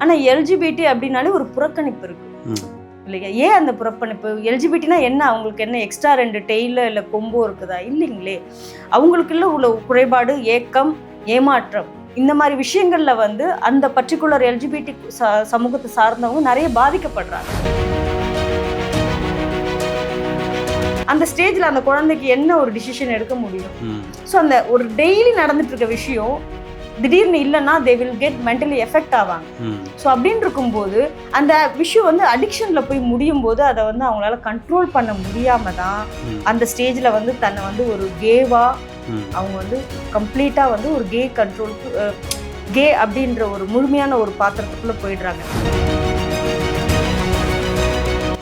ஆனால் எல்ஜிபிடி அப்படின்னாலே ஒரு புறக்கணிப்பு இருக்கு. ம். இல்லையா? ஏன் அந்த புறக்கணிப்பு? எல்ஜிபிட்டினா என்ன? அவங்களுக்கு என்ன எக்ஸ்ட்ரா ரெண்டு டெய்லோ இல்லை கொம்போ இருக்குதா? இல்லைங்களே. அவங்களுக்குள்ள உள்ள குறைபாடு ஏக்கம் ஏமாற்றம் இந்த மாதிரி விஷயங்கள்ல வந்து அந்த பர்டிகுலர் எல்ஜிபிடி சமூகத்தை சார்ந்தவங்க நிறைய பாதிக்கப்படுறாங்க. அந்த ஸ்டேஜ்ல அந்த குழந்தைக்கு என்ன ஒரு டிசிஷன் எடுக்க முடியும். ஸோ அந்த ஒரு டெய்லி நடந்துட்டு இருக்க விஷயம் திடீர்னு இல்லைன்னா they will get mentally effect ஆவாங்க. ஸோ அப்படின்னு இருக்கும்போது அந்த விஷயம் வந்து அடிக்ஷனில் போய் முடியும் போது அதை வந்து அவங்களால கண்ட்ரோல் பண்ண முடியாம தான். அந்த ஸ்டேஜில் வந்து தன்னை வந்து ஒரு கேவா ம். அவங்க வந்து கம்ப்ளீட்டாக வந்து ஒரு கே கண்ட்ரோலுக்கு கே அப்படின்ற ஒரு முழுமையான ஒரு பாத்திரத்துக்குள்ள போயிடுறாங்க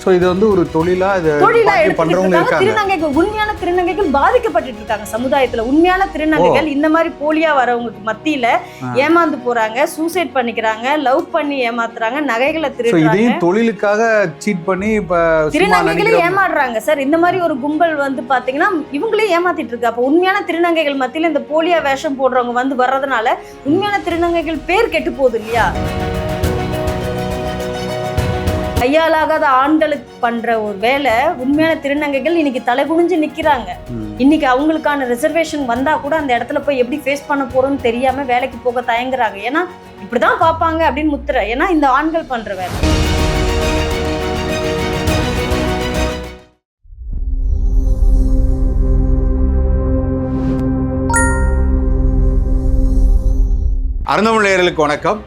ஸோ இது வந்து ஒரு தொழிலா இது தொழிலா பண்றவங்க இருக்காங்க. திருநங்கைகள் உண்மையான திருநங்கைகள் பாதிக்கப்பட்டு இருக்காங்க சமுதாயத்துல. உண்மையான திருநங்கைகள் இந்த மாதிரி போலியா வரவங்களுக்கு மத்தியில. ஏமாந்து போறாங்க சூசைட் பண்ணிக்கிறாங்க லவ் பண்ணி ஏமாத்துறாங்க நகைகளை திருடுறாங்க. இதையும் தொழிலுக்காக சீட் பண்ணி இப்ப திருநங்கைகளே ஏமாறுறாங்க சார் இந்த மாதிரி ஒரு கும்பல் வந்து பாத்தீங்கன்னா இவங்களே ஏமாத்திட்டு இருக்கு. அப்ப உண்மையான திருநங்கைகள் மத்தியில இந்த போலியா வேஷம் போடுறவங்க வந்து வர்றதுனால உண்மையான திருநங்கைகள் பேர் கெட்டு போகுது இல்லையா? கையாலாகாத ஆண்களுக்கு பண்ற ஒரு வேலை உண்மையான திருநங்கைகள் இன்னைக்கு தலை குனிஞ்சு நிக்கிறாங்க. இன்னைக்கு அவங்களுக்கான ரிசர்வேஷன் வந்தா கூட அந்த இடத்துல போய் எப்படி ஃபேஸ் பண்ண போறோம்னு தெரியாம வேலைக்கு போக தயங்குறாங்க. ஏன்னா இப்படிதான் பார்ப்பாங்க அப்படின்னு முத்துற ஏன்னா இந்த ஆண்கள் பண்ற வேலை. அருந்தமிழர்களுக்கு வணக்கம்.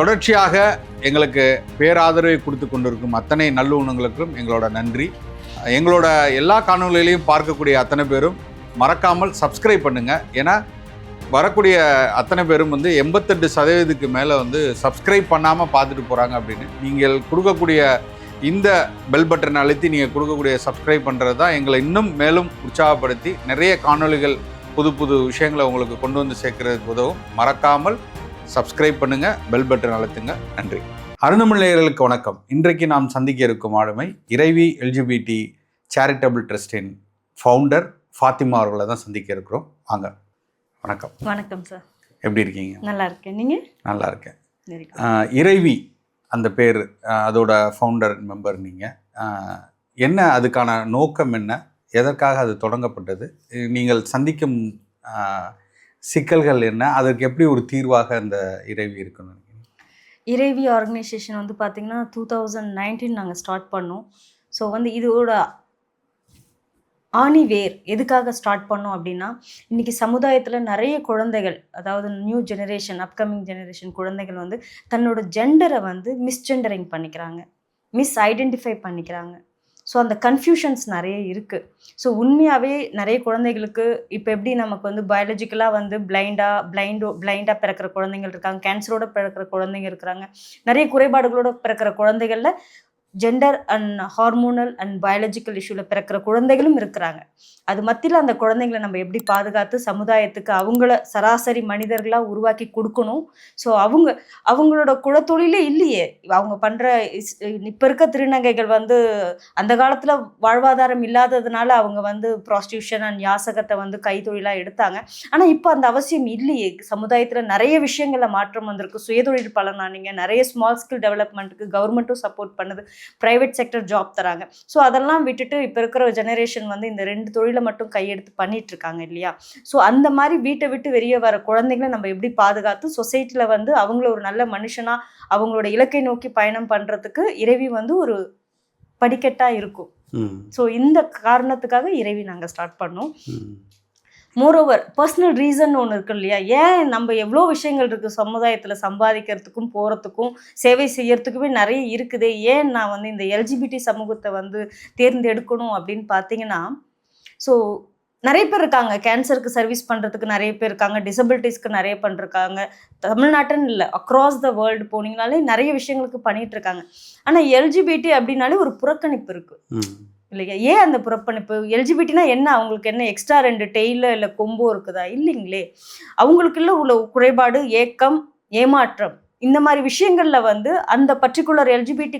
தொடர்ச்சியாக எங்களுக்கு பேராதரவை கொடுத்து கொண்டிருக்கும் அத்தனை நல்லுணங்களுக்கும் எங்களோட நன்றி. எங்களோட எல்லா காணொலிகளையும் பார்க்கக்கூடிய அத்தனை பேரும் மறக்காமல் சப்ஸ்கிரைப் பண்ணுங்கள் ஏன்னா வரக்கூடிய அத்தனை பேரும் வந்து எண்பத்தெட்டு சதவீதத்துக்கு மேலே வந்து சப்ஸ்கிரைப் பண்ணாமல் பார்த்துட்டு போகிறாங்க அப்படின்னு. நீங்கள் கொடுக்கக்கூடிய இந்த பெல் பட்டனை அழுத்தி நீங்கள் கொடுக்கக்கூடிய சப்ஸ்கிரைப் பண்ணுறது தான் எங்களை இன்னும் மேலும் உற்சாகப்படுத்தி நிறைய காணொளிகள் புது புது விஷயங்களை உங்களுக்கு கொண்டு வந்து சேர்க்கறதுக்கு உதவும். மறக்காமல் சப்ஸ்கிரைப் பண்ணுங்க பெல் பட்டன் அழுத்துங்க. நன்றி. அருந்தமிழ்நேயர்களுக்கு வணக்கம். இன்றைக்கு நாம் சந்திக்க இருக்கும் ஆளுமை இறைவி எல்ஜிபிடி சேரிட்டபிள் ட்ரஸ்டின் ஃபவுண்டர் ஃபாத்திமா அவர்களை தான் சந்திக்க இருக்கிறோம். வாங்க வணக்கம். வணக்கம் சார் எப்படி இருக்கீங்க? நல்லா இருக்கேன். நீங்க? நல்லா இருக்கேன். இறைவி அந்த பேர் அதோட ஃபவுண்டர் மெம்பர் நீங்கள் என்ன அதுக்கான நோக்கம் என்ன? எதற்காக அது தொடங்கப்பட்டது? நீங்கள் சந்திக்கும் சிக்கல்கள் என்ன? அதற்கு எப்படி ஒரு தீர்வாக அந்த இறைவி இருக்கணும் இறைவி ஆர்கனைசேஷன் வந்து பார்த்தீங்கன்னா டூ தௌசண்ட் நைன்டீன் நாங்கள் ஸ்டார்ட் பண்ணோம். ஸோ வந்து இதோட ஆணி வேர் எதுக்காக ஸ்டார்ட் பண்ணோம் அப்படின்னா இன்னைக்கு சமுதாயத்தில் நிறைய குழந்தைகள் அதாவது நியூ ஜெனரேஷன் அப்கமிங் ஜெனரேஷன் குழந்தைகள் வந்து தன்னோட ஜெண்டரை வந்து மிஸ்ஜெண்டரிங் பண்ணிக்கிறாங்க. மிஸ் ஐடென்டிஃபை பண்ணிக்கிறாங்க. ஸோ அந்த கன்ஃபியூஷன்ஸ் நிறைய இருக்குது ஸோ உண்மையாகவே நிறைய குழந்தைகளுக்கு இப்போ எப்படி நமக்கு வந்து பயாலஜிக்கலாக வந்து பிளைண்டாக பிளைண்டோ பிளைண்டாக பிறக்கிற குழந்தைங்கள் இருக்காங்க கேன்சரோட பிறக்கிற குழந்தைங்க இருக்கிறாங்க. நிறைய குறைபாடுகளோட பிறக்கிற குழந்தைகளில் gender and hormonal and biological இஷ்யூவில் பிறக்கிற குழந்தைகளும் இருக்கிறாங்க. அது மத்தியில் அந்த குழந்தைங்களை நம்ம எப்படி பாதுகாத்து சமுதாயத்துக்கு அவங்கள சராசரி மனிதர்களாக உருவாக்கி கொடுக்கணும்? ஸோ அவங்க அவங்களோட குலத்தொழிலே இல்லையே. அவங்க பண்ணுற இப்போ இருக்க திருநங்கைகள் வந்து அந்த காலத்தில் வாழ்வாதாரம் இல்லாததுனால அவங்க வந்து ப்ராஸ்டியூஷன் அண்ட் யாசகத்தை வந்து கைத்தொழிலாக எடுத்தாங்க. ஆனால் இப்போ அந்த அவசியம் இல்லையே. சமுதாயத்தில் நிறைய விஷயங்களில் மாற்றம் வந்திருக்கு. சுயதொழில் பலனானீங்க. நிறைய ஸ்மால் ஸ்கில் டெவலப்மெண்ட்டுக்கு கவர்மெண்ட்டும் சப்போர்ட் பண்ணுது. ப்ரைவேட் செக்டர் ஜாப் தராங்க. ஸோ அதெல்லாம் விட்டுட்டு இப்போ இருக்கிற ஜெனரேஷன் வந்து இந்த ரெண்டு தொழிலை மட்டும் கையெடுத்து பண்ணிட்டு இருக்காங்க இல்லையா? ஸோ அந்த மாதிரி வீட்டை விட்டு வெளியே வர குழந்தைங்களை நம்ம எப்படி பாதுகாத்து சொசைட்டியில் வந்து அவங்கள ஒரு நல்ல மனுஷனா அவங்களோட இலக்கை நோக்கி பயணம் பண்ணுறதுக்கு இறைவி வந்து ஒரு படிக்கட்டாக இருக்கும். ஸோ இந்த காரணத்துக்காக இறைவி நாங்கள் ஸ்டார்ட் பண்ணோம். மோரோவர் பர்சனல் ரீசன் ஒன்று இருக்கு இல்லையா? ஏன் நம்ம எவ்வளோ விஷயங்கள் இருக்குது சமுதாயத்தில் சம்பாதிக்கிறதுக்கும் போகிறதுக்கும் சேவை செய்யறதுக்குமே நிறைய இருக்குது? ஏன் நான் வந்து இந்த எல்ஜிபிடி சமூகத்தை வந்து தேர்ந்தெடுக்கணும் அப்படின்னு பார்த்தீங்கன்னா ஸோ நிறைய பேர் இருக்காங்க. கேன்சருக்கு சர்வீஸ் பண்ணுறதுக்கு நிறைய பேர் இருக்காங்க. டிசபிலிட்டிஸ்க்கு நிறைய பண்ணிருக்காங்க தமிழ்நாட்டுன்னு இல்லை அக்ராஸ் த வேர்ல்டு போனீங்கனாலே நிறைய விஷயங்களுக்கு பண்ணிகிட்ருக்காங்க இருக்காங்க. ஆனால் எல்ஜிபிடி அப்படின்னாலே ஒரு புறக்கணிப்பு இருக்குது இல்லையா? ஏன் அந்த புறப்பணிப்பு எல்ஜிபிட்டினா என்ன? அவங்களுக்கு என்ன எக்ஸ்ட்ரா ரெண்டு டெய்லோ இல்லை கொம்போ இருக்குதா? இல்லைங்களே. அவங்களுக்குள்ள உள்ள குறைபாடு ஏக்கம் ஏமாற்றம் இந்த மாதிரி விஷயங்களில் வந்து அந்த பர்டிகுலர் எல்ஜிபிடி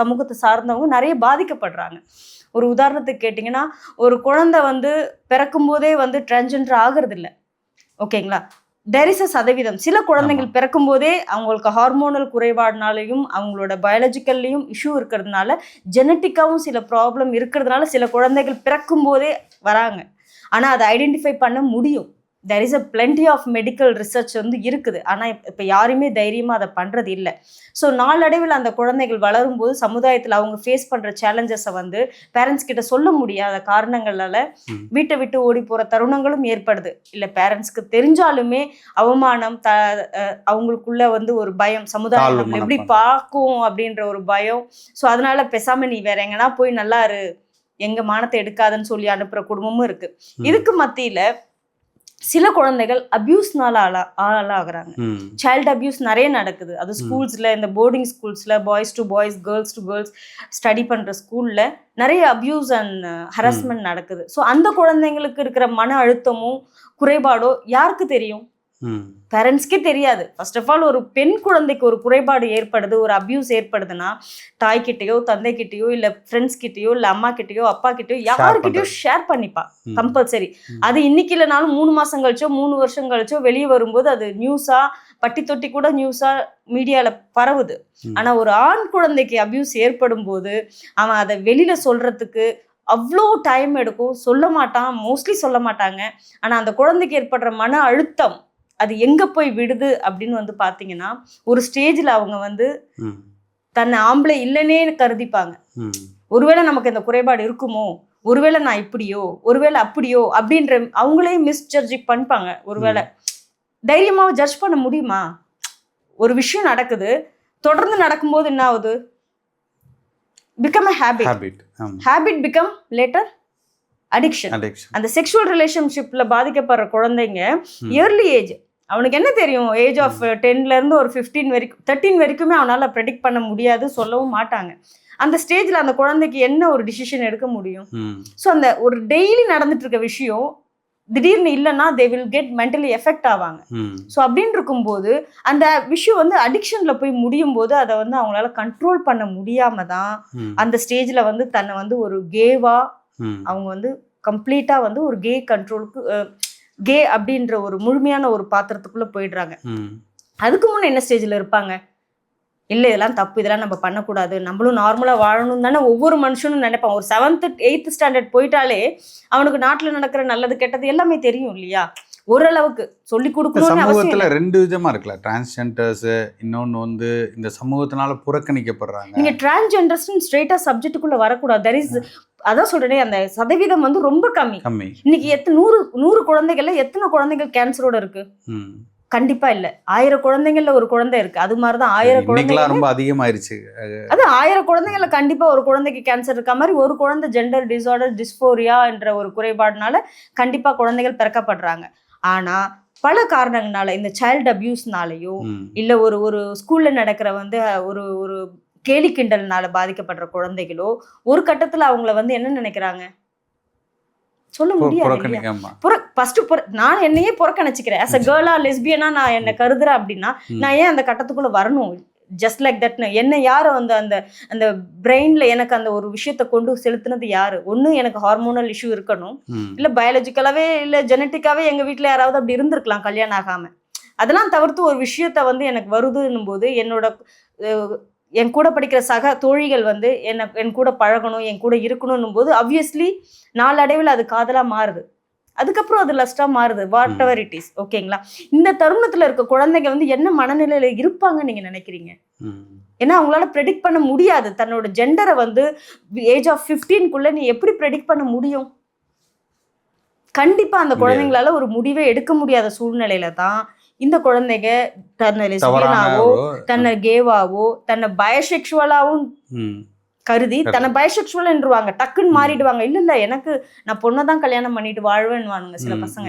சமூகத்தை சார்ந்தவங்க நிறைய பாதிக்கப்படுறாங்க. ஒரு உதாரணத்துக்கு கேட்டிங்கன்னா ஒரு குழந்தை வந்து பிறக்கும்போதே வந்து டிரான்ஜெண்டர் ஆகிறது இல்லை ஓகேங்களா? There is a சதவீதம். சில குழந்தைகள் பிறக்கும் போதே அவங்களுக்கு ஹார்மோனல் குறைபாடுனாலையும் அவங்களோட பயாலஜிக்கல்லையும் இஷ்யூ இருக்கிறதுனால ஜெனட்டிக்காவும் சில ப்ராப்ளம் இருக்கிறதுனால சில குழந்தைகள் பிறக்கும் போதே வராங்க. ஆனா அதை ஐடென்டிஃபை பண்ண முடியும். There is a plenty of medical research வந்து இருக்குது ஆனா இப்போ யாருமே தைரியமா அதை பண்றது இல்லை ஸோ நாளடைவில் அந்த குழந்தைகள் வளரும்போது சமுதாயத்தில் அவங்க ஃபேஸ் பண்ற சேலஞ்சஸை வந்து பேரண்ட்ஸ் கிட்ட சொல்ல முடியாத காரணங்களால. வீட்டை விட்டு ஓடி போற தருணங்களும் ஏற்படுது இல்ல பேரண்ட்ஸ்க்கு தெரிஞ்சாலுமே அவமானம் த அவங்களுக்குள்ள வந்து ஒரு பயம் சமுதாயம் நம்மளை எப்படி. பார்க்கும் அப்படின்ற ஒரு பயம் ஸோ அதனால பேசாம நீ வேற எங்கன்னா போய் நல்லா இரு எங்க மானத்தை எடுக்காதன்னு சொல்லி அனுப்புற குடும்பமும் இருக்கு. இதுக்கு மத்தியில சில குழந்தைகள் அபியூஸ்னால ஆளா ஆளாகிறாங்க. சைல்டு அபியூஸ் நிறைய நடக்குது. அது. ஸ்கூல்ஸ்ல இந்த boarding ஸ்கூல்ஸ்ல boys to boys girls to girls study பண்ற ஸ்கூல்ல நிறைய அபியூஸ் அண்ட் ஹராஸ்மெண்ட் நடக்குது. ஸோ அந்த குழந்தைங்களுக்கு இருக்கிற மன அழுத்தமும் குறைபாடோ யாருக்கு தெரியும்? பேரண்ட்ஸ்க்கே தெரியாது. ஃபர்ஸ்ட் ஆஃப் ஆல் ஒரு பெண் குழந்தைக்கு ஒரு குறைபாடு ஏற்படுது ஒரு அபியூஸ் ஏற்படுதுன்னா தாய்கிட்டயோ தந்தைகிட்டயோ இல்ல ஃப்ரெண்ட்ஸ் கிட்டயோ இல்ல அம்மா கிட்டயோ அப்பா கிட்டயோ யாருக்கிட்டயோ ஷேர் பண்ணிப்பா. கம்பல்சரி. அது இன்னைக்கு இல்லைனாலும் மூணு மாசம் கழிச்சோ மூணு வருஷம் கழிச்சோ வெளியே வரும்போது அது நியூஸா பட்டி தொட்டி கூட நியூஸா மீடியால பரவுது. ஆனா ஒரு ஆண் குழந்தைக்கு அபியூஸ் ஏற்படும் போது அவன் அதை வெளியில சொல்றதுக்கு அவ்வளோ டைம் எடுக்கும். சொல்ல மாட்டான். மோஸ்ட்லி சொல்ல மாட்டாங்க. ஆனா அந்த குழந்தைக்கு ஏற்படுற மன அழுத்தம் அது எங்க போய் விடுது அப்படின்னு வந்து பாத்தீங்கன்னா ஒரு ஸ்டேஜ்ல அவங்க வந்து தன்னை ஆம்பளை இல்லைன்னே கருதிப்பாங்க. ஒருவேளை நமக்கு இந்த குறைபாடு இருக்குமோ? ஒருவேளை நான் இப்படியோ? ஒருவேளை அப்படியோ? அப்படின்ற அவங்களே மிஸ்ஜட்ஜ் பண்ணிப்பாங்க. ஒருவேளை தைரியமா ஜட்ஜ் பண்ண முடியுமா? ஒரு விஷயம் நடக்குது. தொடர்ந்து நடக்கும்போது என்ன ஆகுது? Become a habit habit become later addiction அந்த செக்ஷுவல் ரிலேஷன்ஷிப்ல பாதிக்கப்படுற குழந்தைங்க. இயர்லி ஏஜ் அவனுக்கு என்ன தெரியும்? ஏஜ் ஆஃப் டென்ல இருந்து ஒரு ஃபிஃப்டீன் வரைக்கும் தேர்ட்டீன் வரைக்குமே அவனால ப்ரெடிக்ட் பண்ண முடியாது சொல்லவும் மாட்டாங்க. அந்த ஸ்டேஜ்ல அந்த குழந்தைக்கு என்ன ஒரு டிசிஷன் எடுக்க முடியும்? ஸோ அந்த ஒரு டெய்லி நடந்துட்டு இருக்க விஷயம் திடீர்னு இல்லைன்னா they will get mentally affect ஆவாங்க. ஸோ அப்படின்னு இருக்கும்போது அந்த விஷயம் வந்து அடிக்ஷன்ல போய் முடியும் போது அதை வந்து அவங்களால கண்ட்ரோல் பண்ண முடியாம தான் அந்த ஸ்டேஜ்ல வந்து தன்னை வந்து ஒரு கேவா அவங்க வந்து கம்ப்ளீட்டா வந்து ஒரு கே கண்ட்ரோலுக்கு கே அப்படின்ற ஒரு முழுமையான ஒரு பாத்திரத்துக்குள்ள போயிடுறாங்க. அதுக்கு முன்ன என்ன ஸ்டேஜ்ல இருப்பாங்க? இல்லை இதெல்லாம் தப்பு இதெல்லாம் நம்ம பண்ணக்கூடாது. நம்மளும் நார்மலாக வாழணும் தானே ஒவ்வொரு மனுஷனும் நினைப்பான். ஒரு செவன்த்து எயித்து ஸ்டாண்டர்ட் போயிட்டாலே அவனுக்கு நாட்டில் நடக்கிற நல்லது கெட்டது எல்லாமே தெரியும் இல்லையா? ஓரளவுக்கு சொல்லி அவசியம் சமூகத்துல. ரெண்டு விதமா இருக்குல்ல. டிரான்ஸ்ஜெண்டர்ஸ் இன்னொன்னு வந்து இந்த சமூகத்தினால புறக்கணிக்கப்படுறாங்க. நீங்க டிரான்ஸ்ஜெண்டர்ஸ்னு ஸ்ட்ரெயிட்டா சப்ஜெக்ட்டுக்குள்ள வரக்கூடாது. தட் இஸ் அதான் சொல்றேனே அந்த சதவீதம் வந்து ரொம்ப கம்மி. இன்னைக்கு எத்தனை நூறு நூறு குழந்தைகள்ல எத்தனை குழந்தைகள் கேன்சரோட இருக்கு? கண்டிப்பா இல்ல. ஆயிரம் குழந்தைங்கள்ல ஒரு குழந்தை இருக்கு. அது மாதிரிதான் ஆயிரம் குழந்தைங்க ரொம்ப அதிகமாயிருச்சு. அது ஆயிரம் குழந்தைங்கள்ல கண்டிப்பா ஒரு குழந்தைக்கு கேன்சர் இருக்க மாதிரி ஒரு குழந்தை ஜெண்டர் டிசார்டர் டிஸ்போரியா என்ற ஒரு குறைபாடுனால கண்டிப்பா குழந்தைகள் பிறக்கப்படுறாங்க. ஆனா பல காரணங்களால இந்த சைல்டு அபியூஸ்னாலயோ இல்ல ஒரு ஒரு ஸ்கூல்ல நடக்கிற வந்து ஒரு ஒரு கேலி கிண்டல்னால பாதிக்கப்படுற குழந்தைகளோ ஒரு கட்டத்துல அவங்கள வந்து என்ன நினைக்கிறாங்க? சொல்ல முடியாது ஃபர்ஸ்ட் நான் என்னையே புறக்கணிச்சுக்கிறேன். ஆஸ் அ கேர்ளா லெஸ்பியனா நான் என்ன கருதுறேன் அப்படின்னா. நான் ஏன் அந்த கட்டத்துக்குள்ள வரணும்? ஜஸ்ட் லைக் தட்னு என்ன யாரை வந்து அந்த அந்த பிரெயின்ல எனக்கு அந்த ஒரு விஷயத்தை கொண்டு செலுத்துனது யாரு? ஒண்ணு எனக்கு ஹார்மோனல் இஷ்யூ இருக்கணும். இல்ல பயாலஜிக்கலாவே இல்ல ஜெனட்டிக்காவே எங்க வீட்ல யாராவது அப்படி இருந்திருக்கலாம் கல்யாணம் ஆகாம. அதெல்லாம் தவிர்த்து ஒரு விஷயத்த வந்து எனக்கு வருதுன்னும் போது என்னோட என் கூட படிக்கிற சக தோழிகள் வந்து என்ன என் கூட பழகணும் என் கூட இருக்கணும்னும் போது அப்வியஸ்லி நாளடைவில் அது காதலா மாறுது. அதுக்கப்புறம் அது லஸ்டா மாறுது. வாட் எவர் இட் இஸ் ஓகேங்களா இந்த தருணத்துல இருக்க குழந்தைங்க வந்து என்ன மனநிலையில இருப்பாங்கன்னு நீங்க நினைக்கிறீங்க? ஏன்னா அவங்களால ப்ரெடிக்ட் பண்ண முடியாது. தன்னோட ஜெண்டரை வந்து ஏஜ் ஆஃப் ஃபிஃப்டீன்குள்ள நீ எப்படி ப்ரெடிக்ட் பண்ண முடியும்? கண்டிப்பா அந்த. குழந்தைங்களால ஒரு முடிவே எடுக்க முடியாத சூழ்நிலையில தான் இந்த குழந்தைங்க தன்னை லெஸ்பியனாவோ தன்னை கேவாவோ தன்னை பயசெக்சுவலாவும் ம். கருதி தன்னை பயசெக்சுவல் என்றுவாங்க. டக்குன்னு மாறிடுவாங்க. இல்ல இல்ல எனக்கு நான் பொண்ணை தான் கல்யாணம் பண்ணிட்டு வாழ்வேன்னுவானுங்க சில ம், பசங்க.